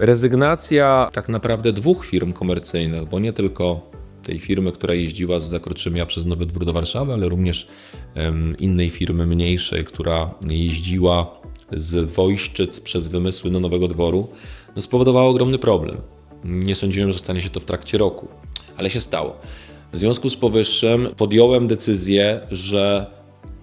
Rezygnacja tak naprawdę dwóch firm komercyjnych, bo nie tylko tej firmy, która jeździła z Zakroczymia przez Nowy Dwór do Warszawy, ale również innej firmy mniejszej, która jeździła z Wojszczyc przez Wymysły do Nowego Dworu, no ogromny problem. Nie sądziłem, że stanie się to w trakcie roku, ale się stało. W związku z powyższym podjąłem decyzję, że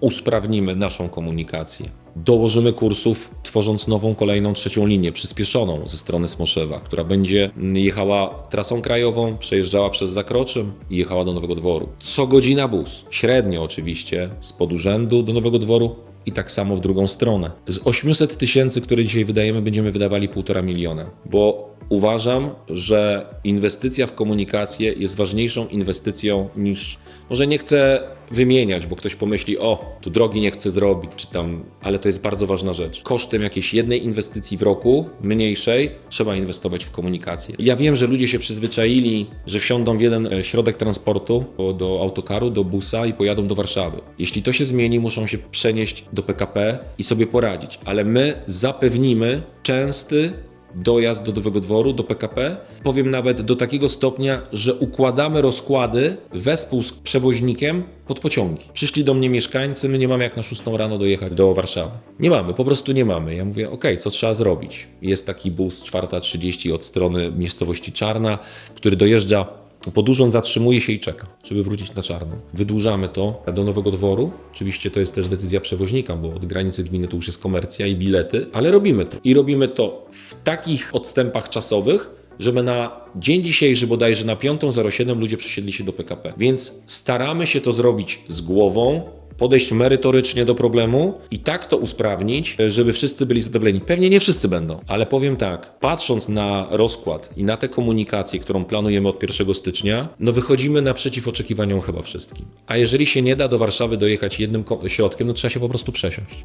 usprawnimy naszą komunikację. Dołożymy kursów, tworząc nową, kolejną, trzecią linię, przyspieszoną ze strony Smoszewa, która będzie jechała trasą krajową, przejeżdżała przez Zakroczym i jechała do Nowego Dworu. Co godzina bus, średnio oczywiście, z podurzędu do Nowego Dworu i tak samo w drugą stronę. Z 800 tysięcy, które dzisiaj wydajemy, będziemy wydawali 1,5 miliona, bo uważam, że inwestycja w komunikację jest ważniejszą inwestycją niż. Może nie chcę wymieniać, bo ktoś pomyśli, o, tu drogi nie chcę zrobić, czy tam, ale to jest bardzo ważna rzecz. Kosztem jakiejś jednej inwestycji w roku, mniejszej, trzeba inwestować w komunikację. Ja wiem, że ludzie się przyzwyczaili, że wsiądą w jeden e, środek transportu, do autokaru, do busa i pojadą do Warszawy. Jeśli to się zmieni, muszą się przenieść do PKP i sobie poradzić, ale my zapewnimy częsty dojazd do Nowego Dworu, do PKP. Powiem nawet do takiego stopnia, że układamy rozkłady wespół z przewoźnikiem pod pociągi. Przyszli do mnie mieszkańcy, my nie mamy jak na 6 rano dojechać do Warszawy. Nie mamy, po prostu nie mamy. Ja mówię, ok, co trzeba zrobić? Jest taki bus 4.30 od strony miejscowości Czarna, który dojeżdża pod urząd zatrzymuje się i czeka, żeby wrócić na czarno. Wydłużamy to do Nowego Dworu. Oczywiście to jest też decyzja przewoźnika, bo od granicy gminy to już jest komercja i bilety, ale robimy to. I robimy to w takich odstępach czasowych, żeby na dzień dzisiejszy bodajże na 5.07 ludzie przesiedli się do PKP. Więc staramy się to zrobić z głową, podejść merytorycznie do problemu i tak to usprawnić, żeby wszyscy byli zadowoleni. Pewnie nie wszyscy będą, ale powiem tak, patrząc na rozkład i na tę komunikację, którą planujemy od 1 stycznia, no wychodzimy naprzeciw oczekiwaniom chyba wszystkim. A jeżeli się nie da do Warszawy dojechać jednym środkiem, no trzeba się po prostu przesiąść.